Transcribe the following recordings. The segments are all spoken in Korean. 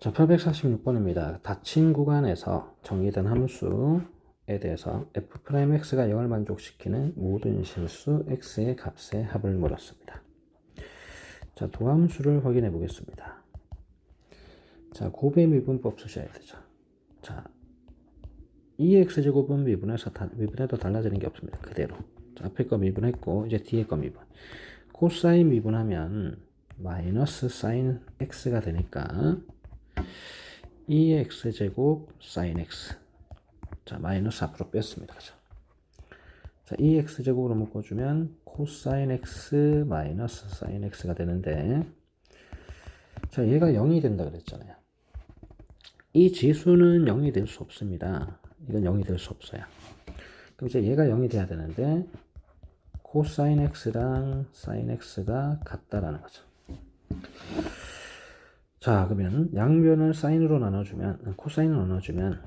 자, 846번입니다. 닫힌 구간에서 정의된 함수에 대해서 f'x가 0을 만족시키는 모든 실수 x의 값의 합을 물었습니다. 자, 도함수를 확인해 보겠습니다. 자, 곱의 미분법 쓰셔야 되죠. 자, 2x제곱은 미분해서 다, 미분해도 달라지는 게 없습니다. 그대로. 자, 앞에 거 미분했고, 이제 뒤에 거 미분. 코사인 미분하면 마이너스 사인 x가 되니까 2x제곱 사인 x. 자, 마이너스 앞으로 뺐습니다. 그죠? 자, 2x제곱으로 묶어주면 코사인 x 마이너스 사인 x가 되는데, 자, 얘가 0이 된다 그랬잖아요. 이 지수는 0이 될 수 없습니다. 이건 0이 될 수 없어요. 그럼 이제 얘가 0이 돼야 되는데, 코사인 x랑 사인 x가 같다라는 거죠. 자, 그러면 양변을 사인으로 나눠주면, 코사인으로 나눠주면,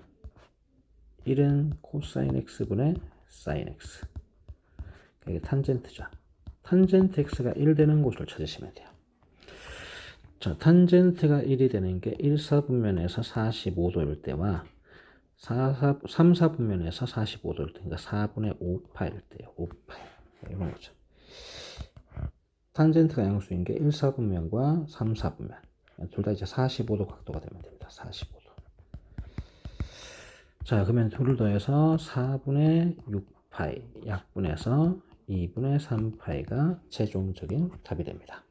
1은 코사인 x분의 사인 x. 이게 탄젠트죠. 탄젠트 x가 1 되는 곳을 찾으시면 돼요. 자, 탄젠트가 1이 되는 게 1, 4분면에서 45도일 때와 4, 4, 3, 4분면에서 45도일 때, 그러니까 4분의 5파일 때요. 5파. 이런 거죠. 탄젠트가 양수인 게 1, 4분면과 3, 4분면. 둘 다 이제 45도 각도가 되면 됩니다. 45도. 자, 그러면 둘을 더해서 4분의 6파이 약분해서 2분의 3파이가 최종적인 답이 됩니다.